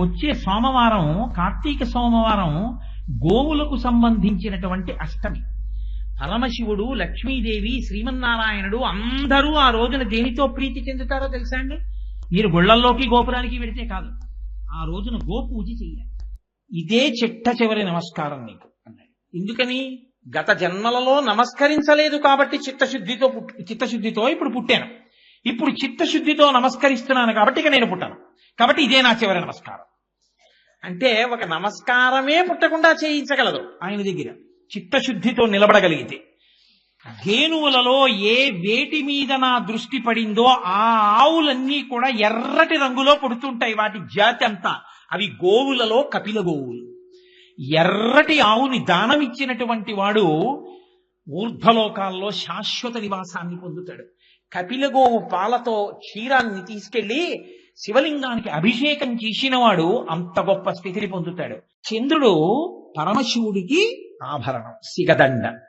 వచ్చే సోమవారం కార్తీక సోమవారం గోవులకు సంబంధించినటువంటి అష్టమి. పరమశివుడు లక్ష్మీదేవి శ్రీమన్నారాయణుడు అందరూ ఆ రోజున దేనితో ప్రీతి చెందుతారో తెలుసా అండి? మీరు గుళ్ళల్లోకి గోపురానికి వెడితే కాదు. ఆ రోజున గోపూజ చేయాలి ఇదే చిట్ట చివరి నమస్కారం నీకు అన్నాడు. ఎందుకని? గత జన్మలలో నమస్కరించలేదు కాబట్టి చిత్తశుద్ధితో పుట్- చిత్తశుద్ధితో ఇప్పుడు పుట్టాను. ఇప్పుడు చిత్తశుద్ధితో నమస్కరిస్తున్నాను కాబట్టి ఇక నేను పుట్టాను. కాబట్టి ఇదే నా చివరి నమస్కారం. అంటే ఒక నమస్కారమే పుట్టకుండా చేయించగలదు ఆయన దగ్గర. చిత్తశుద్ధితో నిలబడగలిగితే. ధేనువులలో ఏ వేటి మీద నా దృష్టి పడిందో ఆ ఆవులన్నీ కూడా ఎర్రటి రంగులో పుడుతుంటాయి వాటి జాతి అంతా. అవి గోవులలో కపిల గోవులు. ఎర్రటి ఆవుని దానమిచ్చినటువంటి వాడు ఊర్ధ్వలోకాల్లో శాశ్వత నివాసాన్ని పొందుతాడు. కపిలగోవు పాలతో క్షీరాన్ని తీసుకెళ్ళి శివలింగానికి అభిషేకం చేసినవాడు అంత గొప్ప స్థితిని పొందుతాడు. చంద్రుడు పరమశివుడికి ఆభరణం సిగదండ.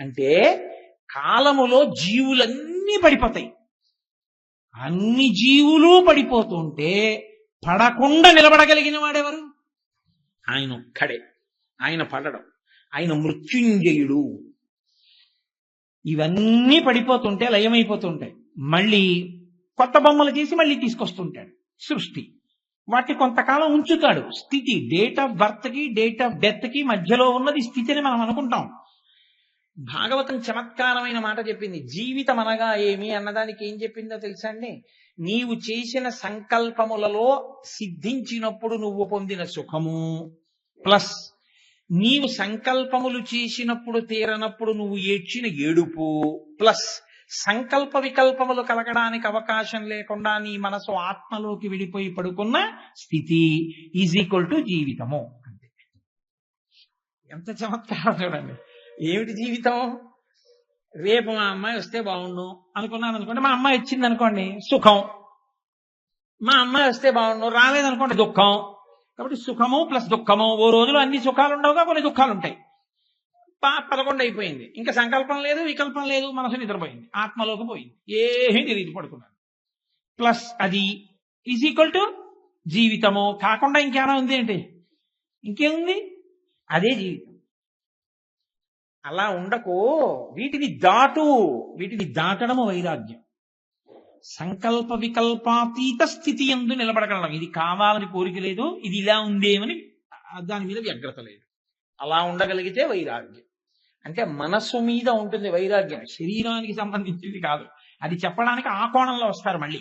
అంటే కాలములో జీవులన్నీ పడిపోతాయి. అన్ని జీవులు పడిపోతుంటే పడకుండా నిలబడగలిగిన వాడెవరు? ఆయన ఒక్కడే. ఆయన పడడం. ఆయన మృత్యుంజయుడు. ఇవన్నీ పడిపోతుంటే లయమైపోతుంటాయి. మళ్ళీ కొత్త బొమ్మలు చేసి మళ్ళీ తీసుకొస్తుంటాడు సృష్టి. వాటిని కొంతకాలం ఉంచుతాడు. స్థితి డేట్ ఆఫ్ బర్త్కి డేట్ ఆఫ్ డెత్కి మధ్యలో ఉన్నది స్థితి అని మనం అనుకుంటాం. భాగవతం చమత్కారమైన మాట చెప్పింది. జీవితం అనగా ఏమి అన్నదానికి ఏం చెప్పిందో తెలుసా అండి? నీవు చేసిన సంకల్పములలో సిద్ధించినప్పుడు నువ్వు పొందిన సుఖము. ప్లస్ నీవు సంకల్పములు చేసినప్పుడు తీరనప్పుడు నువ్వు ఏడ్చిన ఏడుపు ప్లస్ సంకల్ప వికల్పములు కలగడానికి అవకాశం లేకుండా నీ మనసు ఆత్మలోకి విడిపోయి పడుకున్న స్థితి ఈజ్ ఈక్వల్ టు జీవితము. అంతే. ఎంత చమత్కారం చూడండి. ఏమిటి జీవితం? రేపు మా అమ్మాయి వస్తే బాగుండు అనుకున్నాను అనుకోండి మా అమ్మాయి వచ్చింది అనుకోండి సుఖం. మా అమ్మాయి వస్తే బాగుండు రాలేదనుకోండి దుఃఖం. కాబట్టి సుఖము ప్లస్ దుఃఖము ఓ రోజులో అన్ని సుఖాలు ఉండవుగా కొన్ని దుఃఖాలు ఉంటాయి పా- పదకొండు అయిపోయింది. ఇంకా సంకల్పం లేదు వికల్పం లేదు మనసు నిద్రపోయింది. ఆత్మలోకి పోయింది. ఏమీ తెలియదు పడుకున్నాను ప్లస్ అది ఈజ్ ఈక్వల్ టు జీవితము కాకుండా ఇంకేమైనా ఉంది ఏంటి? ఇంకేముంది? అదే జీవితం. అలా ఉండకు వీటిని దాటు వీటిని దాటడము వైరాగ్యం. సంకల్ప వికల్పాతీత స్థితి ఎందు నిలబడగలడం. ఇది కావాలని కోరిక లేదు ఇది ఇలా ఉందేమని దాని మీద వ్యగ్రత లేదు. అలా ఉండగలిగితే వైరాగ్యం. అంటే మనస్సు మీద ఉంటుంది వైరాగ్యం. శరీరానికి సంబంధించింది కాదు. అది చెప్పడానికి ఆ కోణంలో వస్తారు మళ్ళీ.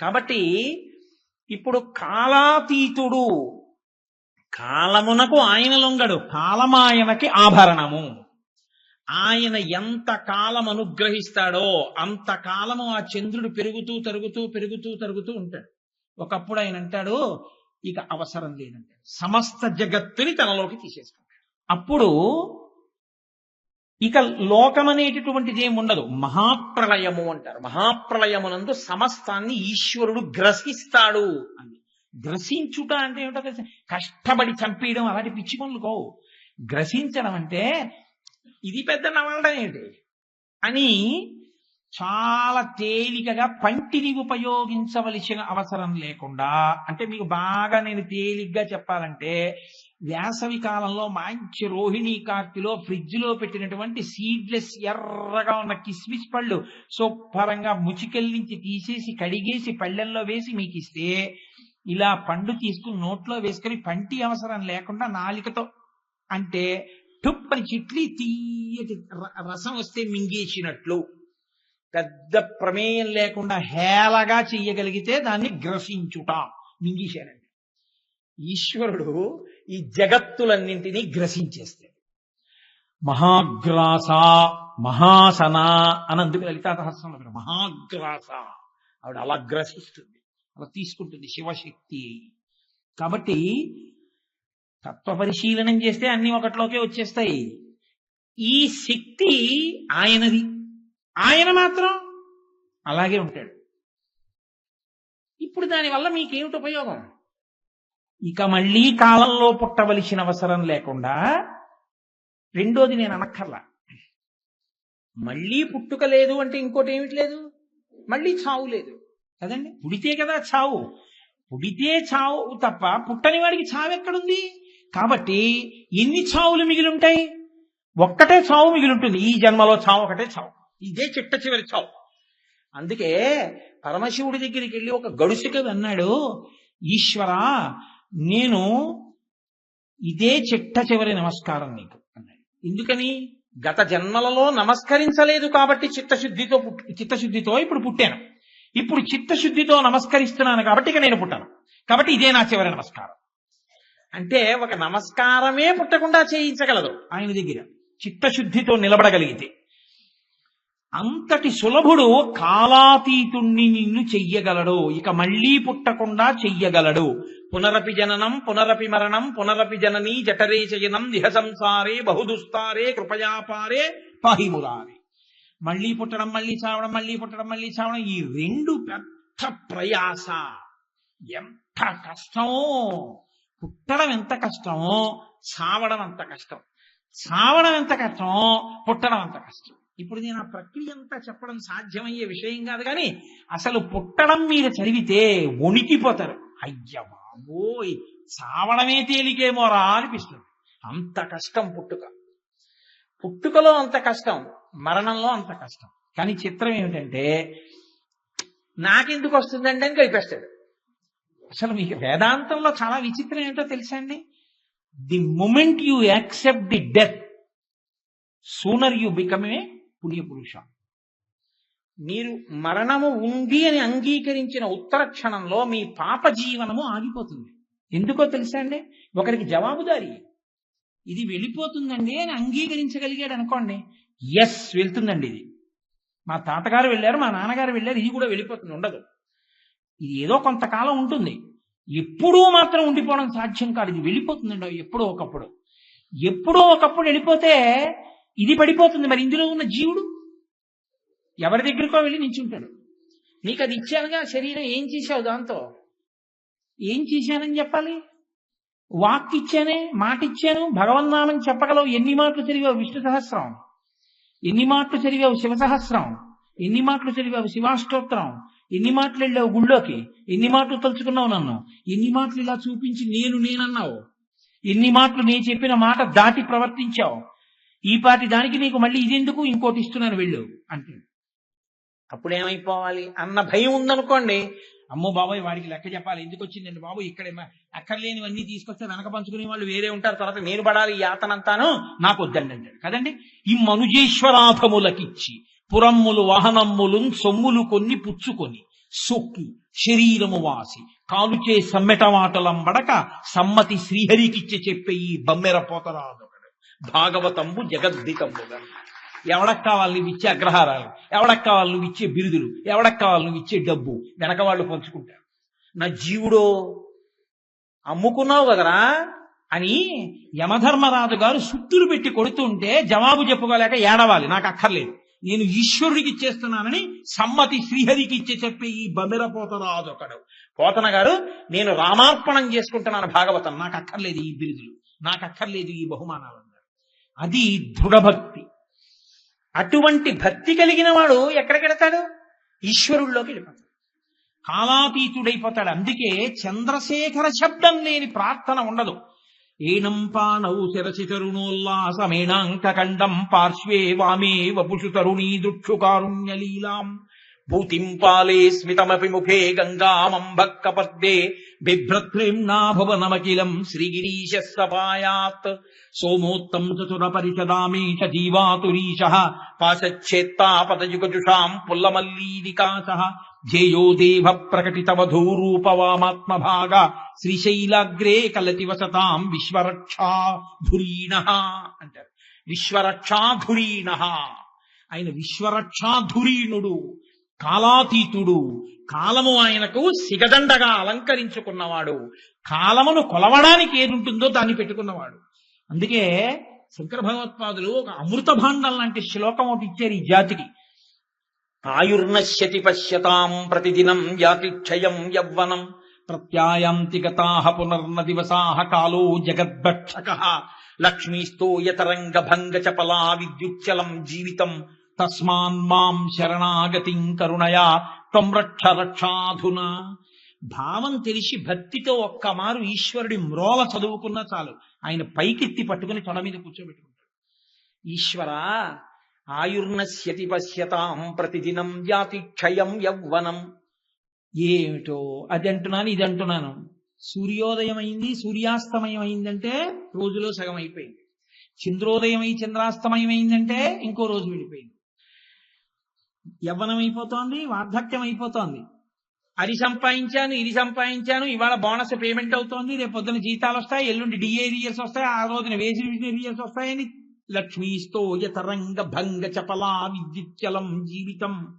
కాబట్టి ఇప్పుడు కాలాతీతుడు కాలమునకు ఆయన లొంగడు కాలమాయనకి ఆభరణము. ఆయన ఎంత కాలం అనుగ్రహిస్తాడో అంత కాలము ఆ చంద్రుడు పెరుగుతూ తరుగుతూ పెరుగుతూ తరుగుతూ ఉంటాడు. ఒకప్పుడు ఆయన అంటాడు ఇక అవసరం లేదంటాడు. సమస్త జగత్తుని తనలోకి తీసేసుకుంటాడు. అప్పుడు ఇక లోకం అనేటటువంటిది ఏమి ఉండదు. మహాప్రళయము అంటారు. మహాప్రళయమునందు సమస్తాన్ని ఈశ్వరుడు గ్రసిస్తాడు అని. గ్రసించుట అంటే ఏమిటో కష్టపడి చంపేయడం అలాంటి పిచ్చి పనులు కోవు. గ్రసించడం అంటే ఇది పెద్ద నవలడం ఏంటి? అని చాలా తేలికగా పంటిని ఉపయోగించవలసిన అవసరం లేకుండా అంటే మీకు బాగా నేను తేలిగ్గా చెప్పాలంటే వేసవి కాలంలో మంచి రోహిణీ కార్తిలో ఫ్రిడ్జ్లో పెట్టినటువంటి సీడ్లెస్ ఎర్రగా ఉన్న కిస్మిస్ పళ్ళు శుభ్రంగా ముచికెళ్ళించి తీసేసి కడిగేసి పళ్ళెంలో వేసి మీకు ఇస్తే ఇలా పండు తీసుకుని నోట్లో వేసుకొని పంటి అవసరం లేకుండా నాలికతో అంటే టుప్పని చిట్లి తీయటి రసం వస్తే మింగేసినట్లు. పెద్ద ప్రమేయం లేకుండా హేళగా చెయ్యగలిగితే దాన్ని గ్రసించుట. మింగేశానండి ఈశ్వరుడు ఈ జగత్తులన్నింటినీ గ్రసించేస్తాడు. మహాగ్రాస మహాసన అని అందుకు లలితా సహస్రంలో మహాగ్రాస. ఆవిడ అలా గ్రసిస్తుంది. అలా తీసుకుంటుంది శివశక్తి. కాబట్టి తత్వ పరిశీలనం చేస్తే అన్ని ఒకటిలోకే వచ్చేస్తాయి. ఈ శక్తి ఆయనది. ఆయన మాత్రం అలాగే ఉంటాడు. ఇప్పుడు దానివల్ల మీకేమిటి ఉపయోగం? ఇక మళ్ళీ కాలంలో పుట్టవలసిన అవసరం లేకుండా రెండోది నేను అనక్కర్లా. మళ్ళీ పుట్టుక లేదు అంటే ఇంకోటి ఏమిటి లేదు? మళ్ళీ చావు లేదు. కదండి? పుడితే కదా చావు. పుడితే చావు తప్ప పుట్టని వాడికి చావు ఎక్కడుంది? కాబట్టి ఎన్ని చావులు మిగిలుంటాయి? ఒక్కటే చావు మిగిలుంటుంది. ఈ జన్మలో చావు ఒకటే చావు. ఇదే చిట్ట చివరి చావు. అందుకే పరమశివుడి దగ్గరికి వెళ్ళి ఒక గడుసుక అన్నాడు ఈశ్వరా నేను ఇదే చిట్ట చివరి నమస్కారం నీకు అన్నాడు. ఎందుకని? గత జన్మలలో నమస్కరించలేదు కాబట్టి చిత్తశుద్ధితో చిత్తశుద్ధితో ఇప్పుడు పుట్టాను. ఇప్పుడు చిత్తశుద్ధితో నమస్కరిస్తున్నాను కాబట్టి ఇక నేను పుట్టాను. కాబట్టి ఇదే నా చివరి నమస్కారం. అంటే ఒక నమస్కారమే పుట్టకుండా చేయించగలదు ఆయన దగ్గర. చిత్తశుద్ధితో నిలబడగలిగితే. అంతటి సులభుడు కాలాతీతుణ్ణి నిన్ను చెయ్యగలడు. ఇక మళ్ళీ పుట్టకుండా చెయ్యగలడు. పునరపి జననం పునరపి మరణం పునరపి జననీ జఠరే చయనం నిహ సంసారే బహుదుస్తారే కృపయాపారే పాహిమురారే మళ్ళీ పుట్టడం మళ్ళీ చావడం మళ్ళీ పుట్టడం మళ్ళీ చావడం ఈ రెండు పెద్ద ప్రయాస. ఎంత కష్టమో పుట్టడం ఎంత కష్టమో చావడం అంత కష్టం. చావడం ఎంత కష్టమో పుట్టడం అంత కష్టం. ఇప్పుడు నేను ఆ ప్రక్రియ అంతా చెప్పడం సాధ్యమయ్యే విషయం కాదు కానీ అసలు పుట్టడం మీరు చదివితే వణికిపోతారు. అయ్య బాబోయ్! చావడమే తేలికేమోరా అనిపిస్తుంది. అంత కష్టం పుట్టుక. పుట్టుకలో అంత కష్టం మరణంలో అంత కష్టం. కానీ చిత్రం ఏమిటంటే నాకెందుకు వస్తుందండి అని కలిపేస్తాడు. అసలు మీకు వేదాంతంలో చాలా విచిత్రం ఏంటో తెలుసా అండి the moment you accept the death sooner you become a పుణ్యపురుష మీరు మరణము ఉంది అని అంగీకరించిన ఉత్తర క్షణంలో మీ పాప జీవనము ఆగిపోతుంది. ఎందుకో తెలుసా అండి? ఒకరికి జవాబుదారి. ఇది వెళ్ళిపోతుందండి అని అంగీకరించగలిగాడు అనుకోండి. ఎస్ వెళ్తుందండి ఇది. మా తాతగారు వెళ్ళారు మా నాన్నగారు వెళ్ళారు ఇది కూడా వెళ్ళిపోతుంది ఉండదు. ఇది ఏదో కొంతకాలం ఉంటుంది. ఎప్పుడూ మాత్రం ఉండిపోవడం సాధ్యం కాదు. ఇది వెళ్ళిపోతుందండి. ఎప్పుడో ఒకప్పుడు. ఎప్పుడో ఒకప్పుడు వెళ్ళిపోతే ఇది పడిపోతుంది. మరి ఇందులో ఉన్న జీవుడు ఎవరి దగ్గరికో వెళ్ళి నించుంటాడు. నీకు అది ఇచ్చానుగా శరీరం ఏం చేశావు దాంతో? ఏం చేశానని చెప్పాలి? వాక్ ఇచ్చానే మాట ఇచ్చాను భగవన్నామని చెప్పగలవు. ఎన్ని మాటలు చదివావు? విష్ణు సహస్రం. ఎన్ని మాటలు చదివావు? శివ సహస్రం. ఎన్ని మాటలు చదివావు? శివాష్టోత్తరం ఎన్ని మాటలు వెళ్ళావు గుళ్ళోకి? ఎన్ని మాటలు తలుచుకున్నావు నన్ను? ఎన్ని మాటలు ఇలా చూపించి నేను నేనన్నావు? ఎన్ని మాటలు నేను చెప్పిన మాట దాటి ప్రవర్తించావు? ఈ పాటి దానికి నీకు మళ్ళీ ఇదెందుకు? ఇంకోటి ఇస్తున్నాను వెళ్ళు అంటే అప్పుడు ఏమైపోవాలి అన్న భయం ఉందనుకోండి. అమ్మో బాబాయ్ వాడికి లెక్క చెప్పాలి. ఎందుకు వచ్చిందండి బాబు? ఇక్కడ అక్కర్లేనివన్నీ తీసుకొస్తే వెనక పంచుకునే వాళ్ళు వేరే ఉంటారు. తర్వాత నేను పడాలి ఈ యాతనంతాను? నాకు వద్దండి అంటాడు. కదండి? ఈ మనుజేశ్వరాధములకిచ్చి పురమ్ములు వాహనమ్ములు సొమ్ములు కొన్ని పుచ్చుకొని సొక్కి శరీరము వాసి కాలుచే సమ్మెటమాటలంబడక సమ్మతి శ్రీహరికిచ్చి చెప్పే ఈ బమ్మెర పోతరాదు. భాగవతంబు జగద్దికంబుగా ఎవడకు కావాలి నువ్వు ఇచ్చే అగ్రహారాలు? ఎవడకు కావాలి నువ్వు ఇచ్చే బిరుదులు? ఎవడకు కావాలి నువ్వు ఇచ్చే డబ్బు? వెనక వాళ్ళు పంచుకుంటారు. నా జీవుడో అమ్ముకున్నావు కదరా? అని యమధర్మరాజు గారు సుత్తులు పెట్టి కొడుతుంటే జవాబు చెప్పుకోలేక ఏడవాలి. నాకు అక్కర్లేదు. నేను ఈశ్వరుడికి ఇచ్చేస్తున్నానని సమ్మతి శ్రీహరికి ఇచ్చే చెప్పే ఈ బమిరపోతరాజు ఒకడు. పోతన గారు నేను రామార్పణం చేసుకుంటున్నాను భాగవతం. నాకు అక్కర్లేదు ఈ బిరుదులు. నాకు అక్కర్లేదు ఈ బహుమానాలు అన్నారు. అది దృఢభక్తి. అటువంటి భక్తి కలిగిన వాడు ఎక్కడికెడతాడు ఈశ్వరుల్లోకి వెళ్ళిపోతాడు కాలాతీతుడైపోతాడు. అందుకే చంద్రశేఖర శబ్దం లేని ప్రార్థన ఉండదు. ఏనం పానౌ శిరసి తరుణోల్లాసమేణాంకండం పార్శ్వే వామే వపుషు తరుణీ దుక్షుకారుణ్యలీలాం భూతిం పాలే స్మితమపి ముఖే గంగామంబక్కపద్దే బిభ్రత్రేమ్నా భువనమఖిలం శ్రీగిరీశ సపాయాత్ సోమోత్తం చతుర పరిషదామే చ జీవాతురీశ. పాశచ్ఛేత్తాపతయుగజుషాం పుల్లమల్లీనికాశ ధ్యేయో దేవ ప్రకటితవధూరూపవామాత్మభాగ. శ్రీశైలాగ్రే కలతి వసతాం విశ్వరక్షా ధురీణ అంటారు. విశ్వరక్షాధురీణ ఆయన విశ్వరక్షాధురీణుడు కాలాతీతుడు. కాలము ఆయనకు సిగదండగా అలంకరించుకున్నవాడు. కాలమును కొలవడానికి ఏదుంటుందో దాన్ని పెట్టుకున్నవాడు. అందుకే శంకర భగవత్పాదులు ఒక అమృత భాండం లాంటి శ్లోకం ఒకటి ఇచ్చారు ఈ జాతికి. ఆయుర్నశ్యతి పశ్యతాం ప్రతిదినం యాతి యవ్వనం ప్రత్యాయాంతి గతాహ పునర్న దివసాహ కాలో జగద్భక్షక. లక్ష్మీస్తో యతరంగ భంగ చపలా విద్యుచ్చలం జీవితం తస్మాన్ మాం శరణాగతిం కరుణయా త్వం రక్ష రక్షాధునా భావం తెలిసి భక్తితో ఒక్క మారు ఈశ్వరుడి మ్రోల చదువుకున్నా చాలు. ఆయన పైకెత్తి పట్టుకుని తొడ మీద కూర్చోబెట్టుకుంటాడు. ఈశ్వర ఆయుర్నశ్యతి పశ్యతాం ప్రతిదినం జాతి క్షయం యవ్వనం. ఏమిటో అది అంటున్నాను ఇది అంటున్నాను సూర్యోదయం అయింది సూర్యాస్తమయం అయిందంటే రోజులో సగం అయిపోయింది చంద్రోదయం అయి చంద్రాస్తమయం అయిందంటే ఇంకో రోజు విడిపోయింది. యవ్వనం అయిపోతోంది వార్ధక్యం అయిపోతోంది అది సంపాదించాను ఇది సంపాదించాను ఇవాళ బోనస్ పేమెంట్ అవుతోంది రేపు పొద్దున జీతాలు వస్తాయి ఎల్లుండి డిఏరియర్స్ వస్తాయి ఆ రోజున వేసి రియర్స్ వస్తాయని లక్ష్మీస్తో యతరంగ భంగ చపలా విద్యుచ్చలం జీవితం.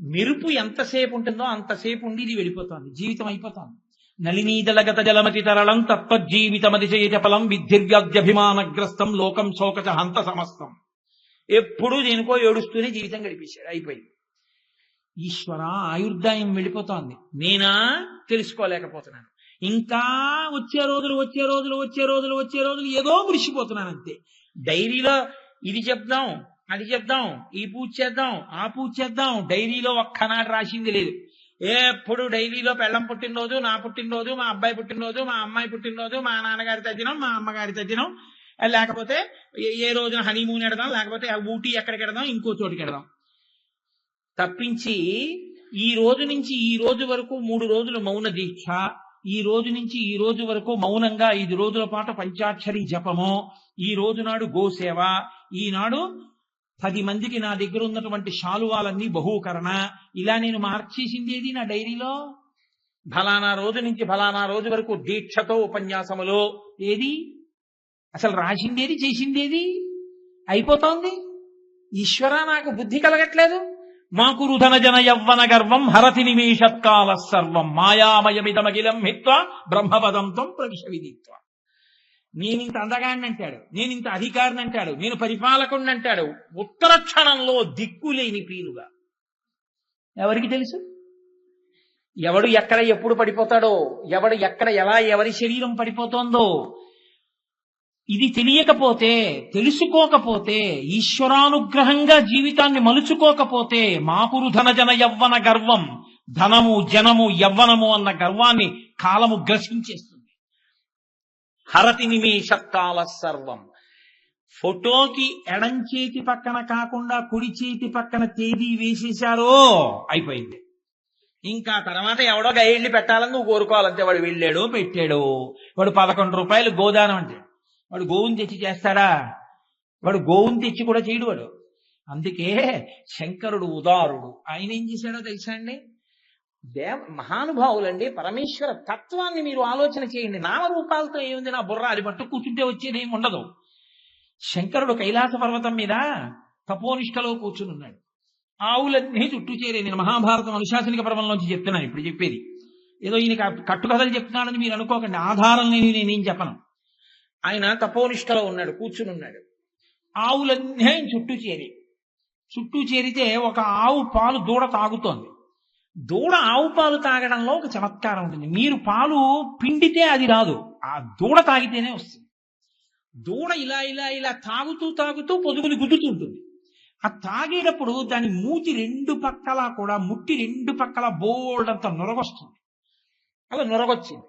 మెరుపు ఎంతసేపు ఉంటుందో అంతసేపు ఉండి ఇది వెళ్ళిపోతోంది జీవితం అయిపోతోంది. నలినీదలగత జలమతి తరళం తత్వజీవితమతిశయ చపలం విద్యుర్వ్యాధ్యభిమానగ్రస్తం లోకం శోకచ హంత సమస్తం. ఎప్పుడూ దేనికో ఏడుస్తూనే జీవితం గడిపేశాడు. అయిపోయింది. ఈశ్వర ఆయుర్దాయం వెళ్ళిపోతోంది. నేనా తెలుసుకోలేకపోతున్నాను. ఇంకా వచ్చే రోజులు వచ్చే రోజులు వచ్చే రోజులు వచ్చే రోజులు ఏదో మురిసిపోతున్నాను అంతే. డైరీలో ఇది చెప్దాం అది చెప్దాం ఈ పూజ చేద్దాం ఆ పూజ చేద్దాం. డైరీలో ఒక్కనాడు రాసింది లేదు. ఎప్పుడు డైరీలో పెళ్ళం పుట్టినరోజు నా పుట్టినరోజు మా అబ్బాయి పుట్టినరోజు మా అమ్మాయి పుట్టినరోజు మా నాన్నగారి తద్దినం మా అమ్మగారి తద్దినం లేకపోతే ఏ- రోజున హనీమూన్ ఎడదాం లేకపోతే ఊటీ ఎక్కడికి ఎడదాం ఇంకో చోటుకి ఎడదాం. తప్పించి ఈ రోజు నుంచి ఈ రోజు వరకు మూడు రోజులు మౌన దీక్ష ఈ రోజు నుంచి ఈ రోజు వరకు మౌనంగా ఐదు రోజుల పాటు పంచాక్షరి జపము ఈ రోజు నాడు గోసేవ ఈనాడు పది మందికి నా దగ్గర ఉన్నటువంటి శాలువాలన్నీ బహూకరణ. ఇలా నేను మార్చేసింది ఏది నా డైరీలో? ఫలానా రోజు నుంచి ఫలానా రోజు వరకు దీక్షతో ఉపన్యాసములో. ఏది? అసలు రాసిందేది చేసిందేది అయిపోతోంది? ఈశ్వర నాకు బుద్ధి కలగట్లేదు. మాకు రుధన జన యవ్వన గర్వం హరతి నిమేషత్కాల సర్వం మాయామయమిదమగిలం హిత్వ బ్రహ్మపదంతం త్వం ప్రవిశ విదిత్వ నేనింత అందగాడిని అంటాడు నేనింత అధికారిని అంటాడు నేను పరిపాలకుడిని అంటాడు ఉత్తర క్షణంలో దిక్కులేని పీలుగా ఎవరికి తెలుసు? ఎవడు ఎక్కడ ఎప్పుడు పడిపోతాడో ఎవడు ఎక్కడ ఎలా ఎవరి శరీరం పడిపోతోందో ఇది తెలియకపోతే తెలుసుకోకపోతే ఈశ్వరానుగ్రహంగా జీవితాన్ని మలుచుకోకపోతే మాపురు ధన జన యవ్వన గర్వం ధనము జనము యవ్వనము అన్న గర్వాన్ని కాలము గ్రసించేస్తుంది. హరతి నిమేషత్కాల సర్వం. ఫోటోకి ఎడం చేతి పక్కన కాకుండా కుడి చేతి పక్కన తేదీ వేసేశారో అయిపోయింది. ఇంకా తర్వాత ఎవడో గైడ్లు పెట్టాలని కోరుకోవాలంటే వాడు వెళ్ళాడు పెట్టాడు. వాడు పదకొండు రూపాయలు గోదానం అంటే వాడు గోవుని తెచ్చి చేస్తాడా? వాడు గోవుని తెచ్చి కూడా చేయడు వాడు. అందుకే శంకరుడు ఉదారుడు. ఆయన ఏం చేశాడో తెలుసా అండి? దేవ మహానుభావులండి పరమేశ్వర తత్వాన్ని మీరు ఆలోచన చేయండి. నామరూపాలతో ఏముంది? నా బుర్ర అది పట్టు కూర్చుంటే వచ్చేది ఏమి ఉండదు. శంకరుడు కైలాస పర్వతం మీద తపోనిష్టలో కూర్చుని ఉన్నాడు. ఆవులన్నీ చుట్టూ చేరే నేను మహాభారతం అనుశాసనిక పర్వంలోంచి చెప్తున్నాను ఇప్పుడు చెప్పేది. ఏదో ఈయన కట్టుకథలు చెప్తున్నాడని మీరు అనుకోకండి. ఆధారం లేని నేనేం చెప్పను. ఆయన తపోనిష్టలో ఉన్నాడు కూర్చుని ఉన్నాడు ఆవులన్నీ ఆయన చుట్టూ చేరి చుట్టూ చేరితే ఒక ఆవు పాలు దూడ తాగుతోంది. దూడ ఆవు పాలు తాగడంలో ఒక చమత్కారం ఉంటుంది. మీరు పాలు పిండితే అది రాదు ఆ దూడ తాగితేనే వస్తుంది. దూడ ఇలా ఇలా ఇలా తాగుతూ తాగుతూ పొదుగులు గుద్దుతుంటుంది. ఆ తాగేటప్పుడు దాని మూతి రెండు పక్కల కూడా ముట్టి రెండు పక్కల బోల్డ్ అంత నొరగొస్తుంది. అలా నొరగొచ్చింది.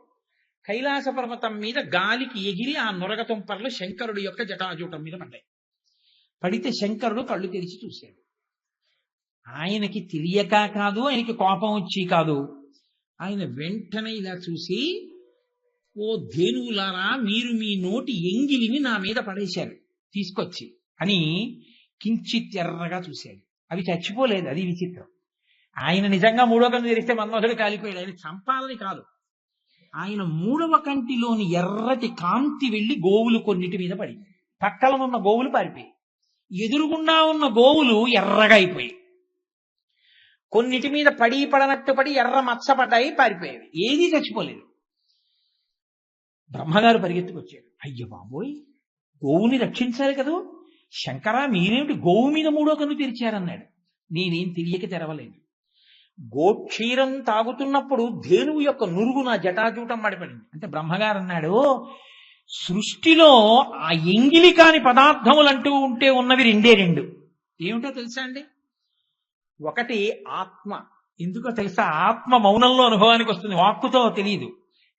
కైలాస పర్వతం మీద గాలికి ఎగిరి ఆ నొరగ తుంపర్లు శంకరుడి యొక్క జటాజూటం మీద పడ్డాయి. పడితే శంకరుడు కళ్ళు తెరిచి చూశాడు. ఆయనకి తెలియక కాదు ఆయనకి కోపం వచ్చి కాదు. ఆయన వెంటనే ఇలా చూసి ఓ ధేనువులారా మీరు మీ నోటి ఎంగిలిని నా మీద పడేశారు తీసుకొచ్చి అని కించిత్ ఎర్రగా చూశాడు. అవి చచ్చిపోలేదు అది విచిత్రం. ఆయన నిజంగా మూడో కన్ను తెరిస్తే మన్మోహుడు కాలిపోయాడు. ఆయన చంపాలని కాదు. ఆయన మూడవ కంటిలోని ఎర్రటి కాంతి వెళ్ళి గోవులు కొన్నిటి మీద పడింది పక్కన ఉన్న గోవులు పారిపోయి ఎదురుగుండా ఉన్న గోవులు ఎర్రగా అయిపోయాయి. కొన్నిటి మీద పడి పడనట్టు పడి ఎర్ర మచ్చ పడ్డాయి పారిపోయేవి. ఏదీ చచ్చిపోలేదు. బ్రహ్మగారు పరిగెత్తుకొచ్చాడు అయ్య బాబోయ్ గోవుని రక్షించాలి కదూ? శంకరా మీరేమిటి గోవు మీద మూడో కన్ను తెరిచారన్నాడు. నేనేం తెలియక తెరవలేదు గోక్షీరం తాగుతున్నప్పుడు ధేనువు యొక్క నురుగు నా జటాజూటం మడిపడింది అంటే బ్రహ్మగారు అన్నాడు సృష్టిలో ఆ ఎంగిలి కాని పదార్థములంటూ ఉంటే ఉన్నవి రెండే రెండు. ఏమిటో తెలుసా అండి? ఒకటి ఆత్మ. ఎందుకో తెలుసా? ఆత్మ మౌనంలో అనుభవానికి వస్తుంది వాక్కుతో తెలియదు.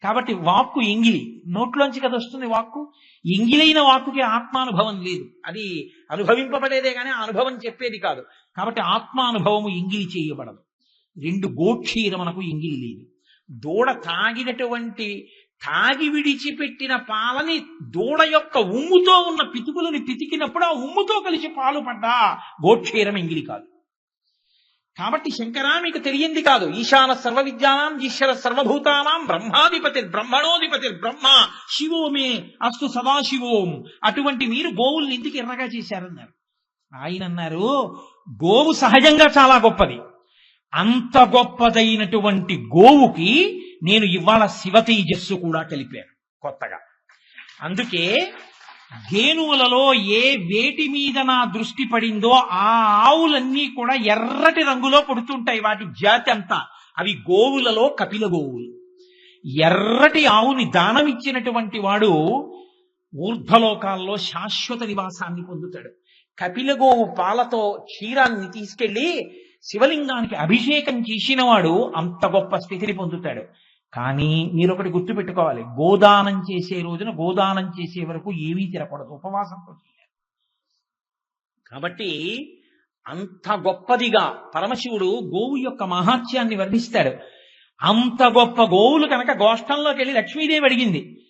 కాబట్టి వాక్కు ఎంగిలి. నోట్లోంచి కదా వస్తుంది వాక్కు? ఎంగిలైన వాక్కుకి ఆత్మానుభవం లేదు. అది అనుభవింపబడేదే కానీ అనుభవం చెప్పేది కాదు. కాబట్టి ఆత్మానుభవము ఎంగిలి చేయబడదు. రెండు గోక్షీరమునకు ఎంగిలి లేదు. దూడ తాగినటువంటి తాగి విడిచిపెట్టిన పాలని దూడ యొక్క ఉమ్ముతో ఉన్న పితుకులను పితికినప్పుడు ఆ ఉమ్ముతో కలిసి పాలు పడ్డా గోక్షీరం ఎంగిలి కాదు. కాబట్టి శంకరా మీకు తెలియంది కాదు. ఈశాన సర్వ విద్యానాం ఈశ్వర సర్వభూతానాం బ్రహ్మాధిపతి బ్రహ్మణోధిపతి బ్రహ్మ శివోమే అస్తు సదాశివోం. అటువంటి మీరు గోవుల్ని ఇంటికి ఎర్రగా చేశారన్నారు? ఆయన అన్నారు గోవు సహజంగా చాలా గొప్పది. అంత గొప్పదైనటువంటి గోవుకి నేను ఇవాళ శివ తేజస్సు కూడా కలిపాను కొత్తగా. అందుకే గేనువులలో ఏ వేటి మీద నా దృష్టి పడిందో ఆ ఆవులన్నీ కూడా ఎర్రటి రంగులో పుడుతుంటాయి వాటి జాతి అంతా. అవి గోవులలో కపిల గోవులు. ఎర్రటి ఆవుని దానం ఇచ్చినటువంటి వాడు ఊర్ధ్వలోకాల్లో శాశ్వత నివాసాన్ని పొందుతాడు. కపిల గోవు పాలతో క్షీరాన్ని తీసుకెళ్ళి శివలింగానికి అభిషేకం చేసినవాడు అంత గొప్ప స్థితిని పొందుతాడు. కానీ మీరు ఒకటి గుర్తుపెట్టుకోవాలి. గోదానం చేసే రోజున గోదానం చేసే వరకు ఏమీ తినకూడదు. ఉపవాసంతో చేయాలి కాబట్టి అంత గొప్పదిగా పరమశివుడు గోవు యొక్క మహాత్యాన్ని వర్ణిస్తాడు. అంత గొప్ప గోవులు కనుక గోష్టంలోకి వెళ్ళి లక్ష్మీదేవి అడిగింది.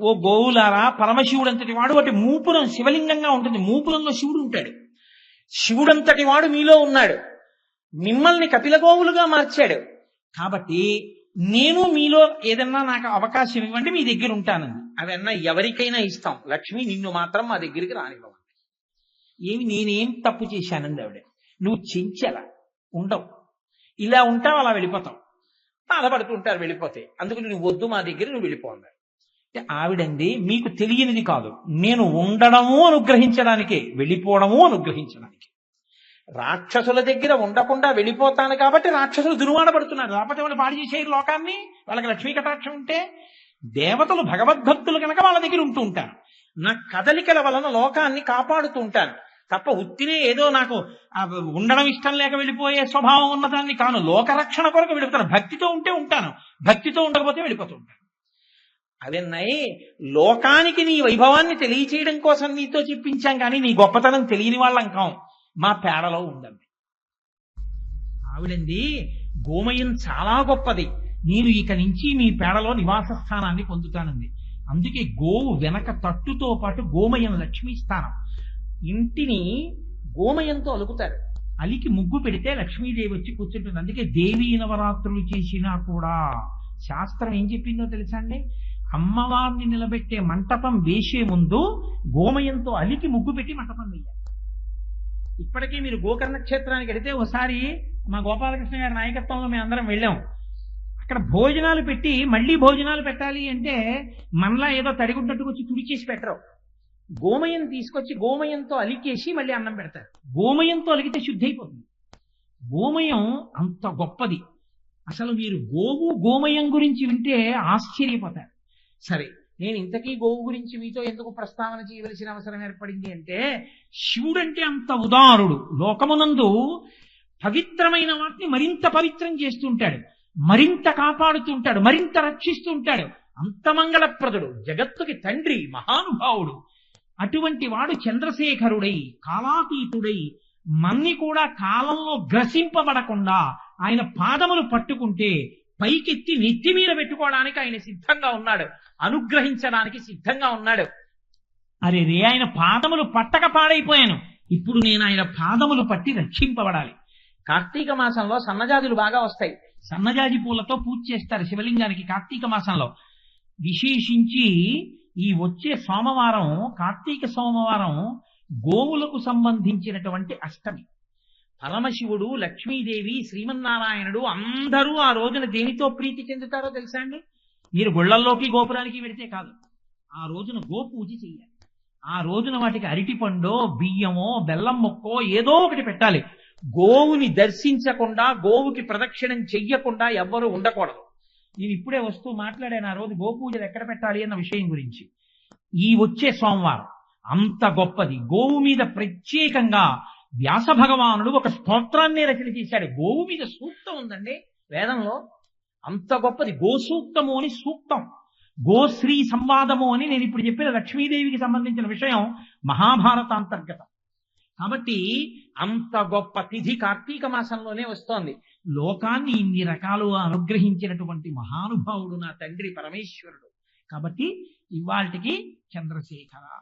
ఓ గోవులారా పరమశివుడు అంతటి వాడు వాటి మూపురం శివలింగంగా ఉంటుంది. మూపురంలో శివుడు ఉంటాడు. శివుడంతటి వాడు మీలో ఉన్నాడు. మిమ్మల్ని కపిలగోవులుగా మార్చాడు. కాబట్టి నేను మీలో ఏదన్నా నాకు అవకాశం ఇవ్వండి మీ దగ్గర ఉంటానండి. అవన్నా ఎవరికైనా ఇస్తాం. లక్ష్మి నిన్ను మాత్రం మా దగ్గరికి రానివ్వండి ఏమి నేనేం తప్పు చేశానంది ఆవిడ? నువ్వు చెంచల? ఉండవు. ఇలా ఉంటావు అలా వెళ్ళిపోతావు. బాధపడుతుంటారు వెళ్ళిపోతే. అందుకు నువ్వు వద్దు మా దగ్గర నువ్వు వెళ్ళిపోన్నారు ఆవిడంది ఆవిడండి మీకు తెలియనిది కాదు. నేను ఉండడము అనుగ్రహించడానికే వెళ్ళిపోవడము అనుగ్రహించడానికి. రాక్షసుల దగ్గర ఉండకుండా వెళ్ళిపోతాను కాబట్టి రాక్షసులు దుర్వాడబడుతున్నారు లేకపోతే వాళ్ళు పాడి చేసేది లోకాన్ని. వాళ్ళకి లక్ష్మీ కటాక్షం ఉంటే దేవతలు భగవద్భక్తులు కనుక వాళ్ళ దగ్గర ఉంటూ ఉంటారు. నా కదలికల వలన లోకాన్ని కాపాడుతూ ఉంటాను తప్ప ఉత్తినే ఏదో నాకు ఉండడం ఇష్టం లేక వెళ్ళిపోయే స్వభావం ఉన్నదాన్ని కాను. లోకరక్షణ కొరకు వెళ్ళిపోతాను. భక్తితో ఉంటే ఉంటాను. భక్తితో ఉండకపోతే వెళ్ళిపోతూ ఉంటాను. అవన్నాయి లోకానికి నీ వైభవాన్ని తెలియచేయడం కోసం నీతో చెప్పించాం కానీ నీ గొప్పతనం తెలియని వాళ్ళం కాం. మా పేడలో ఉండండి. ఆవిడంది గోమయం చాలా గొప్పది. నేను ఇక నుంచి మీ పేడలో నివాస స్థానాన్ని పొందుతానండి అందుకే గోవు వెనక తట్టుతో పాటు గోమయం లక్ష్మీ స్థానం. ఇంటిని గోమయంతో అలుకుతారు. అలికి ముగ్గు పెడితే లక్ష్మీదేవి వచ్చి కూర్చుంటుంది. అందుకే దేవీ నవరాత్రులు చేసినా కూడా శాస్త్రం ఏం చెప్పిందో తెలుసా అండి? అమ్మవారిని నిలబెట్టే మంటపం వేసే ముందు గోమయంతో అలికి ముగ్గు పెట్టి మంటపం వేయాలి. ఇప్పటికీ మీరు గోకర్ణ క్షేత్రానికి వెళితే ఒకసారి మా గోపాలకృష్ణ గారి నాయకత్వంలో మేము అందరం వెళ్ళాం. అక్కడ భోజనాలు పెట్టి మళ్ళీ భోజనాలు పెట్టాలి అంటే మనలా ఏదో తడిగుడ్డట్టుకు వచ్చి తుడిచేసి పెట్టరు. గోమయం తీసుకొచ్చి గోమయంతో అలికేసి మళ్ళీ అన్నం పెడతారు. గోమయంతో అలిగితే శుద్ధి అయిపోతుంది గోమయం అంత గొప్పది. అసలు మీరు గోవు గోమయం గురించి వింటే ఆశ్చర్యపోతారు. సరే నేను ఇంతకీ గోవు గురించి మీతో ఎందుకు ప్రస్తావన చేయవలసిన అవసరం ఏర్పడింది అంటే శివుడంటే అంత ఉదారుడు. లోకమునందు పవిత్రమైన వాటిని మరింత పవిత్రం చేస్తుంటాడు. మరింత కాపాడుతుంటాడు. మరింత రక్షిస్తుంటాడు. అంత మంగళప్రదుడు. జగత్తుకి తండ్రి మహానుభావుడు. అటువంటి వాడు చంద్రశేఖరుడై కాలాతీతుడై మన్ని కూడా కాలంలో గ్రసింపబడకుండా ఆయన పాదములు పట్టుకుంటే పైకెత్తి నెత్తి మీద పెట్టుకోవడానికి ఆయన సిద్ధంగా ఉన్నాడు. అనుగ్రహించడానికి సిద్ధంగా ఉన్నాడు. అరే రే ఆయన పాదములు పట్టక పాడైపోయాను. ఇప్పుడు నేను ఆయన పాదములు పట్టి రక్షింపబడాలి. కార్తీక మాసంలో సన్నజాజులు బాగా వస్తాయి. సన్నజాజి పూలతో పూజ చేస్తారు శివలింగానికి కార్తీక మాసంలో. విశేషించి ఈ వచ్చే సోమవారం కార్తీక సోమవారం గోవులకు సంబంధించినటువంటి అష్టమి. పరమశివుడు లక్ష్మీదేవి శ్రీమన్నారాయణుడు అందరూ ఆ రోజున దేనితో ప్రీతి చెందుతారో తెలుసా అండి? మీరు గుళ్ళల్లోకి గోపురానికి వెడితే కాదు. ఆ రోజున గోపూజ చెయ్యాలి. ఆ రోజున వాటికి అరటిపండో బియ్యమో బెల్లం మొక్కో ఏదో ఒకటి పెట్టాలి. గోవుని దర్శించకుండా గోవుకి ప్రదక్షిణం చెయ్యకుండా ఎవ్వరూ ఉండకూడదు. నేను ఇప్పుడే వస్తూ మాట్లాడాను ఆ రోజు గోపూజలు ఎక్కడ పెట్టాలి అన్న విషయం గురించి. ఈ వచ్చే సోమవారం అంత గొప్పది. గోవు మీద ప్రత్యేకంగా వ్యాస భగవానుడు ఒక స్తోత్రాన్ని రచన చేశాడు. గోవు మీద సూక్తం ఉందండి. వేదంలో అంత గొప్పది. గోసూక్తము అని సూక్తం. గోశ్రీ సంవాదము అని నేను ఇప్పుడు చెప్పిన లక్ష్మీదేవికి సంబంధించిన విషయం మహాభారత అంతర్గతం కాబట్టి అంత గొప్ప తిథి కార్తీక మాసంలోనే వస్తోంది. లోకాన్ని ఇన్ని రకాలుగా అనుగ్రహించినటువంటి మహానుభావుడు నా తండ్రి పరమేశ్వరుడు. కాబట్టి ఇవాళకి చంద్రశేఖర.